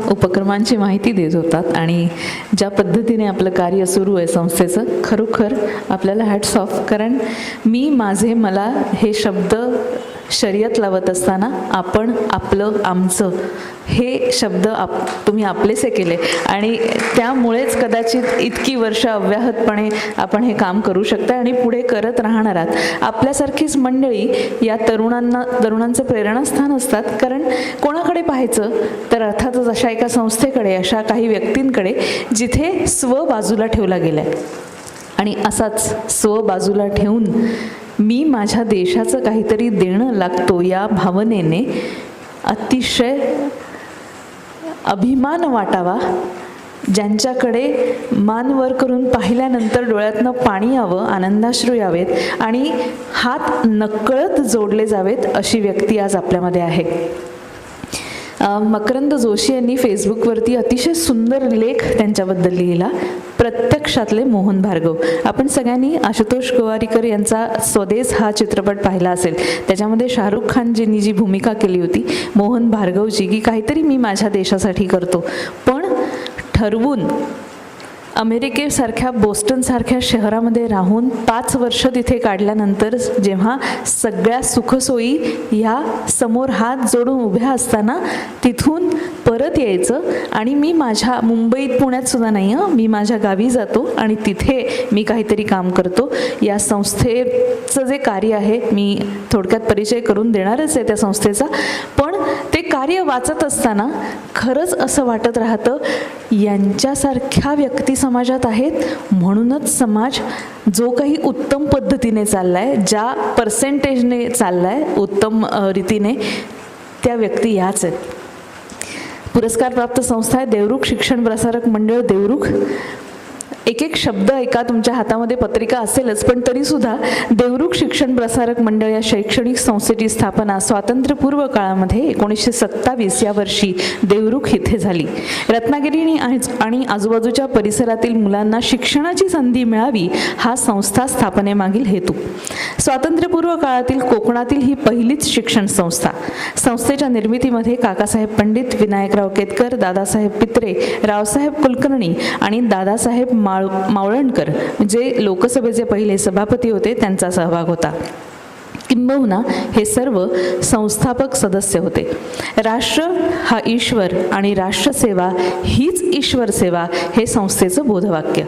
उपक्रमांची माहिती देत होतात आणि ज्या पद्धतीने आपलं कार्य सुरू आहे संस्थेचं खरोखर आपल्याला हॅट्स ऑफ कारण मी माझे मला हे शब्द शर्यत लावत असताना आपण आपलं आमचं हे शब्द आप तुम्ही आपलेसे केले. आणि त्यामुळेच कदाचित इतकी वर्ष अव्याहतपणे आपण हे काम करू शकता आणि पुढे करत राहणार आहात. आपल्यासारखीच मंडळी या तरुणांना तरुणांचं प्रेरणास्थान असतात. कारण कोणाकडे पाहायचं? तर अर्थातच अशा एका संस्थेकडे अशा काही व्यक्तींकडे जिथे स्व बाजूला ठेवला गेलाय. आणि असाच स्व बाजूला ठेवून मी माझ्या देशाचं काहीतरी देणं लागतो या भावनेने अतिशय अभिमान वाटावा ज्यांच्याकडे मान वर करून पाहिल्यानंतर डोळ्यातनं पाणी यावं आनंदाश्रू यावेत आणि हात नकळत जोडले जावेत अशी व्यक्ती आज आपल्यामध्ये आहे. मकरंद जोशी यांनी फेसबुकवरती अतिशय सुंदर लेख त्यांच्याबद्दल लिहिला. प्रत्यक्षातले मोहन भार्गव. आपण सगळ्यांनी आशुतोष गोवारीकर यांचा स्वदेश हा चित्रपट पाहिला असेल. त्याच्यामध्ये शाहरुख खानजींनी जी भूमिका केली होती मोहन भार्गवची की काहीतरी मी माझ्या देशासाठी करतो. पण ठरवून अमेरिकेसारख्या बोस्टनसारख्या शहरामध्ये राहून पाच वर्ष तिथे काढल्यानंतर जेव्हा सगळ्या सुखसोयी ह्या समोर हात जोडून उभ्या असताना तिथून परत यायचं आणि मी माझ्या मुंबईत पुण्यात सुद्धा नाही हं. मी माझ्या गावी जातो आणि तिथे मी काहीतरी काम करतो. या संस्थेचं जे कार्य आहे मी थोडक्यात परिचय करून देणारच आहे त्या संस्थेचा. पण ते कार्य वाचत असताना खरंच असं वाटत राहतं यांच्यासारख्या व्यक्ती समाजात आहेत. म्हणूनच समाज जो काही उत्तम पद्धतीने चालला आहे ज्या पर्सेंटेजने चालला आहे उत्तम रीतीने त्या व्यक्ती याच आहेत. पुरस्कार प्राप्त संस्था आहे देवरुख शिक्षण प्रसारक मंडळ देवरुख. एक एक शब्द एका तुमच्या हातामध्ये पत्रिका असेलच पण तरी सुद्धा देवरुख शिक्षण प्रसारक मंडळ या शैक्षणिक संस्थेची स्थापना स्वातंत्र्यपूर्व काळामध्ये एकोणीसशे सत्तावीस या वर्षी देवरुख इथे झाली. रत्नागिरी आणि आज- आणि आजूबाजूच्या परिसरातील मुलांना शिक्षणाची संधी मिळावी हा संस्था स्थापनेमागील हेतू. स्वातंत्र्यपूर्व काळातील कोकणातील ही पहिलीच शिक्षण संस्था. संस्थेच्या निर्मितीमध्ये काकासाहेब पंडित विनायकराव केतकर दादासाहेब पित्रे रावसाहेब कुलकर्णी आणि दादासाहेब मा माळ मावळणकर जे लोकसभेचे पहिले सभापती होते त्यांचा सहभाग होता. किंबहुना हे सर्व संस्थापक सदस्य होते. राष्ट्र हा ईश्वर आणि राष्ट्रसेवा हीच ईश्वर सेवा हे संस्थेचं बोधवाक्य.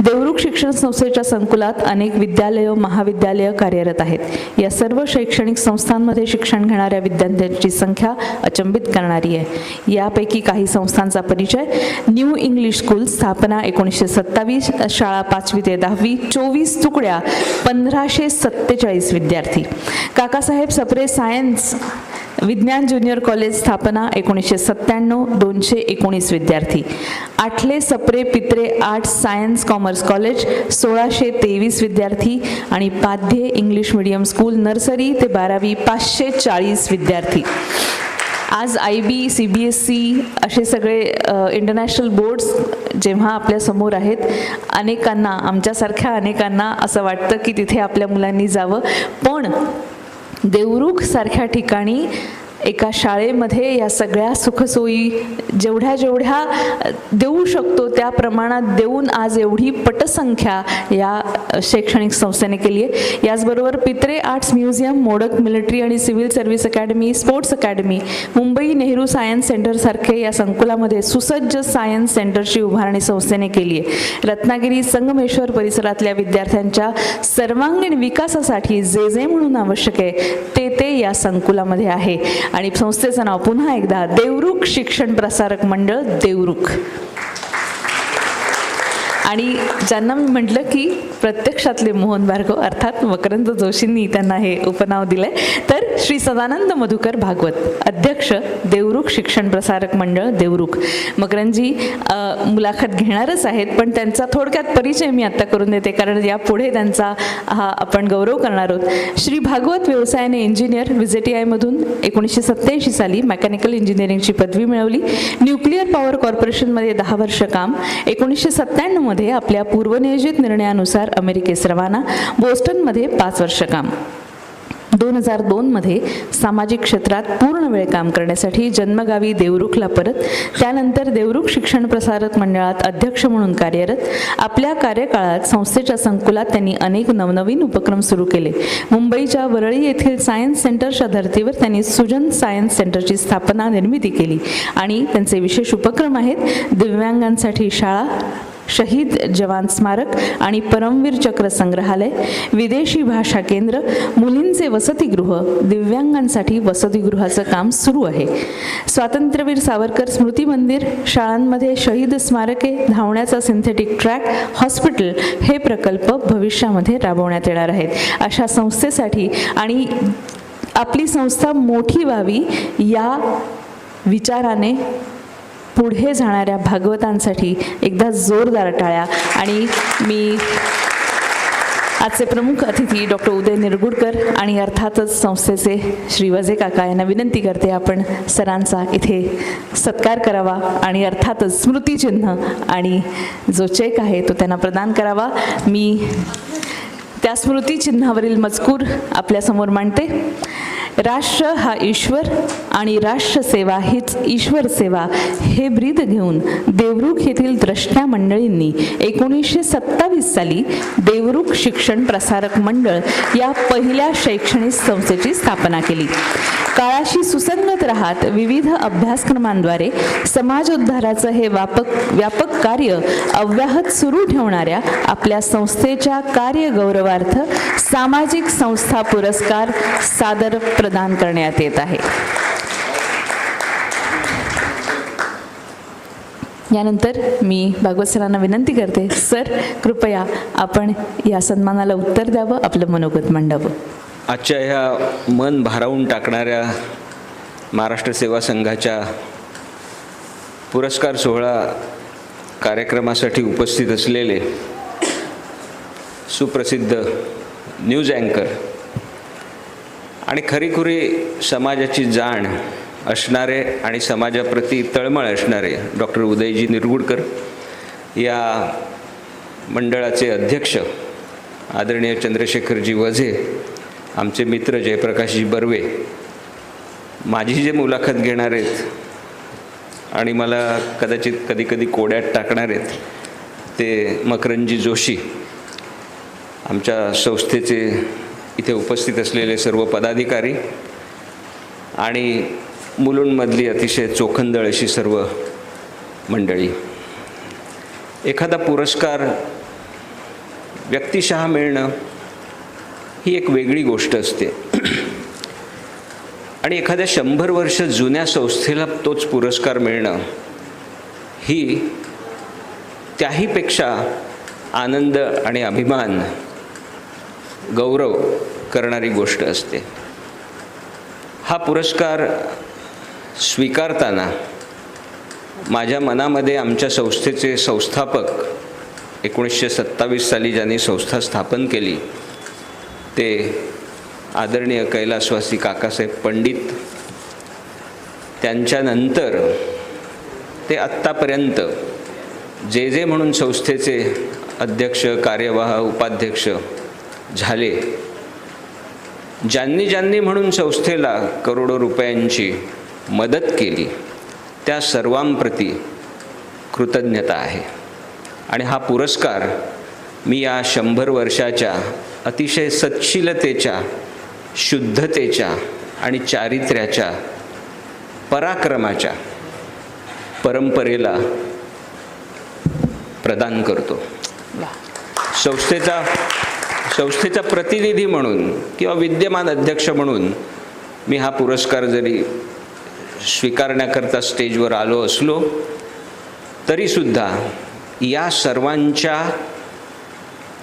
देवरुख शिक्षण संस्थेच्या संकुलात अनेक विद्यालयं महाविद्यालयं कार्यरत आहेत. या सर्व शैक्षणिक संस्थांमध्ये शिक्षण घेणाऱ्या विद्यार्थ्यांची संख्या अचंबित करणारी आहे. यापैकी काही संस्थांचा परिचय न्यू इंग्लिश स्कूल स्थापना एकोणीसशे सत्तावीस शाळा पाचवी ते दहावी चोवीस तुकड्या पंधराशे सत्तेचाळीस विद्यार्थी. काकासाहेब सप्रे सायन्स विज्ञान ज्युनियर कॉलेज स्थापना एकोणीसशे सत्त्याण्णव दोनशे एकोणीस विद्यार्थी. Athale Sapre Pitre arts science commerce college सोळाशे तेवीस विद्यार्थी आणि Padhye English medium school nursery ते बारावी पाचशे चाळीस विद्यार्थी. आज I B C B S C असे सगळे इंटरनॅशनल बोर्ड्स जेव्हा आपल्यासमोर आहेत अनेकांना आमच्यासारख्या अनेकांना असं वाटतं की तिथे आपल्या मुलांनी जावं. पण देवरुखसारख्या ठिकाणी एका शाळेमध्ये या सगळ्या सुखसोयी जेवढ्या जेवढ्या देऊ शकतो त्या प्रमाणात देऊन आज एवढी पटसंख्या या शैक्षणिक संस्थेने केली आहे. याचबरोबर Pitre arts museum Modak military आणि civil service academy sports academy Mumbai Nehru science सेंटरसारखे या संकुलामध्ये सुसज्ज सायन्स सेंटरची उभारणी संस्थेने केली आहे. रत्नागिरी संगमेश्वर परिसरातल्या विद्यार्थ्यांच्या सर्वांगीण विकासासाठी जे जे म्हणून आवश्यक आहे ते ते या संकुलामध्ये आहे. आणि संस्थेचं नाव पुन्हा एकदा देवरुख शिक्षण प्रसारक मंडळ देवरुख. आणि ज्यांना मी म्हटलं की प्रत्यक्षातले मोहन भार्गव अर्थात मकरंद जोशींनी त्यांना हे उपनाव दिलंय तर श्री सदानंद मधुकर भागवत अध्यक्ष देवरुख शिक्षण प्रसारक मंडळ देवरुख. मकरंदजी मुलाखत घेणारच आहेत पण त्यांचा थोडक्यात परिचय मी आत्ता करून देते कारण यापुढे त्यांचा हा आपण गौरव करणार आहोत. श्री भागवत व्यवसायाने इंजिनियर विजेटी आयमधून एकोणीसशे सत्याऐंशी साली मेकॅनिकल इंजिनिअरिंगची पदवी मिळवली. न्यूक्लिअर पॉवर कॉर्पोरेशनमध्ये दहा वर्ष काम एकोणीसशे सत्त्याण्णवमध्ये आपल्या पूर्वनियोजित निर्णयानुसार अमेरिकेस रवाना बोस्टनमध्ये पाच वर्ष काम. दोन हजार दोनमध्ये सामाजिक क्षेत्रात पूर्ण वेळ काम करण्यासाठी जन्मगावी देवरुखला परत त्यानंतर देवरुख शिक्षण प्रसारक मंडळात अध्यक्ष म्हणून कार्यरत आपल्या कार्यकाळात संस्थेच्या संकुलात त्यांनी अनेक नवनवीन उपक्रम सुरू केले. मुंबईच्या वरळी येथील सायन्स सेंटरच्या धर्तीवर त्यांनी सुजन सायन्स सेंटरची स्थापना निर्मिती केली. आणि त्यांचे विशेष उपक्रम आहेत दिव्यांगांसाठी शाळा शहीद जवान स्मारक आणि परमवीर चक्र संग्रहालय विदेशी भाषा केंद्र मुलींचे वसतिगृह दिव्यांगांसाठी वसतिगृहाचं काम सुरू आहे. स्वातंत्र्यवीर सावरकर स्मृती मंदिर शाळांमध्ये शहीद स्मारके धावण्याचा सिंथेटिक ट्रॅक हॉस्पिटल हे प्रकल्प भविष्यामध्ये राबवण्यात येणार आहेत. अशा संस्थेसाठी आणि आपली संस्था मोठी व्हावी या विचाराने पुढे जाणाऱ्या भागवतांसाठी एकदा जोरदार टाळ्या. आणि मी आजचे प्रमुख अतिथी डॉक्टर उदय निरगुडकर आणि अर्थातच संस्थेचे श्री वजे काका यांना विनंती करते आपण सरांचा इथे सत्कार करावा आणि अर्थातच स्मृतिचिन्ह आणि जो चेक आहे तो त्यांना प्रदान करावा. मी त्या स्मृतिचिन्हावरील मजकूर आपल्यासमोर मांडते. राष्ट्र हा ईश्वर आणि राष्ट्रसेवा हीच ईश्वर सेवा हे ब्रीद घेऊन देवरुख येथील द्रष्ट्या मंडळींनी एकोणीसशे सत्तावीस साली देवरुख शिक्षण प्रसारक मंडळ या पहिल्या शैक्षणिक संस्थेची स्थापना केली. काळाशी सुसंगत राहत विविध अभ्यासक्रमांद्वारे समाज उद्धाराचं हे व्यापक व्यापक कार्य अव्याहत सुरू ठेवणाऱ्या आपल्या संस्थेच्या कार्यगौरवार्थ सामाजिक संस्था पुरस्कार सादर प्रदान करण्यात येत आहे. यानंतर मी भागवत सरांना विनंती करते सर कृपया आपण या सन्मानाला उत्तर द्यावं आपलं मनोगत मांडावं. आजच्या ह्या मन भारावून टाकणाऱ्या महाराष्ट्र सेवा संघाच्या पुरस्कार सोहळा कार्यक्रमासाठी उपस्थित असलेले सुप्रसिद्ध न्यूज अँकर आणि खरीखुरी समाजाची जाण असणारे आणि समाजाप्रती तळमळ असणारे डॉक्टर उदयजी निरगुडकर या मंडळाचे अध्यक्ष आदरणीय चंद्रशेखरजी वझे आमचे मित्र जयप्रकाशजी बर्वे माझी जे मुलाखत घेणार आहेत आणि मला कदाचित कधी कधी कोड्यात टाकणार आहेत ते मकरंजी जोशी आमच्या संस्थेचे इथे उपस्थित असलेले सर्व पदाधिकारी आणि मुलुंडमधली अतिशय चोखंदळ अशी सर्व मंडळी. एखादा पुरस्कार व्यक्तिशः मिळणं ही एक वेगळी गोष्ट असते. आणि एखाद्या शंभर वर्ष जुन्या संस्थेला तोच पुरस्कार मिळणं ही त्याहीपेक्षा आनंद आणि अभिमान गौरव करणारी गोष्ट असते. हा पुरस्कार स्वीकारताना माझ्या मनामध्ये आमच्या संस्थेचे संस्थापक एकोणीसशे सत्तावीस साली ज्यांनी संस्था स्थापन केली ते आदरणीय कैलासवासी काकासाहेब पंडित त्यांच्यानंतर ते आत्तापर्यंत जे जे म्हणून संस्थेचे अध्यक्ष कार्यवाह उपाध्यक्ष झाले ज्यांनी ज्यांनी म्हणून संस्थेला करोडो रुपयांची मदत केली त्या सर्वांप्रती कृतज्ञता आहे. आणि हा पुरस्कार मी या शंभर वर्षाच्या अतिशय सच्छीलतेच्या शुद्धतेच्या आणि चारित्र्याच्या पराक्रमाच्या परंपरेला प्रदान करतो. संस्थेचा संस्थेचा प्रतिनिधी म्हणून किंवा विद्यमान अध्यक्ष म्हणून मी हा पुरस्कार जरी स्वीकारण्याकरता स्टेजवर आलो असलो तरीसुद्धा या सर्वांच्या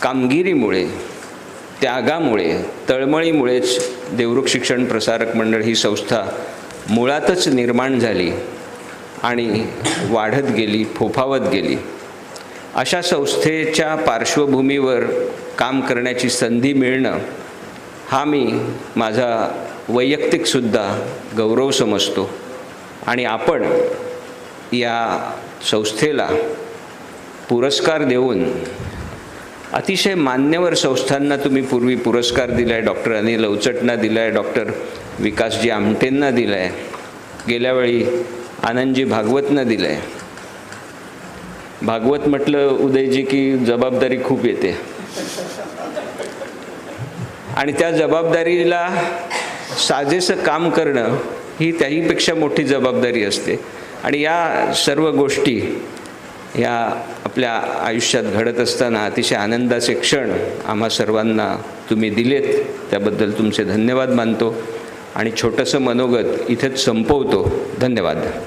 कामगिरीमुळे त्यागामुळे तळमळीमुळेच देवरुख शिक्षण प्रसारक मंडळ ही संस्था मुळातच निर्माण झाली आणि वाढत गेली फोफावत गेली. अशा संस्थेच्या पार्श्वभूमीवर काम करण्याची संधी मिळणं हा मी माझा वैयक्तिकसुद्धा गौरव समजतो. आणि आपण या संस्थेला पुरस्कार देऊन अतिशय मान्यवर संस्थांना तुम्ही पूर्वी पुरस्कार दिला आहे डॉक्टर अनिल अवचटना दिला आहे डॉक्टर विकासजी आमटेंना दिला आहे गेल्यावेळी आनंदजी भागवतनं दिलं आहे भागवत म्हटलं उदयजी की जबाबदारी खूप येते. आणि त्या जबाबदारीला साजेसं काम करणं ही त्याहीपेक्षा मोठी जबाबदारी असते. आणि या सर्व गोष्टी या आपल्या आयुष्यात घडत असताना अतिशय आनंदाचे क्षण आम्हा सर्वांना तुम्ही दिलेत. त्याबद्दल तुमचे धन्यवाद मानतो आणि छोटंसं मनोगत इथेच संपवतो. धन्यवाद.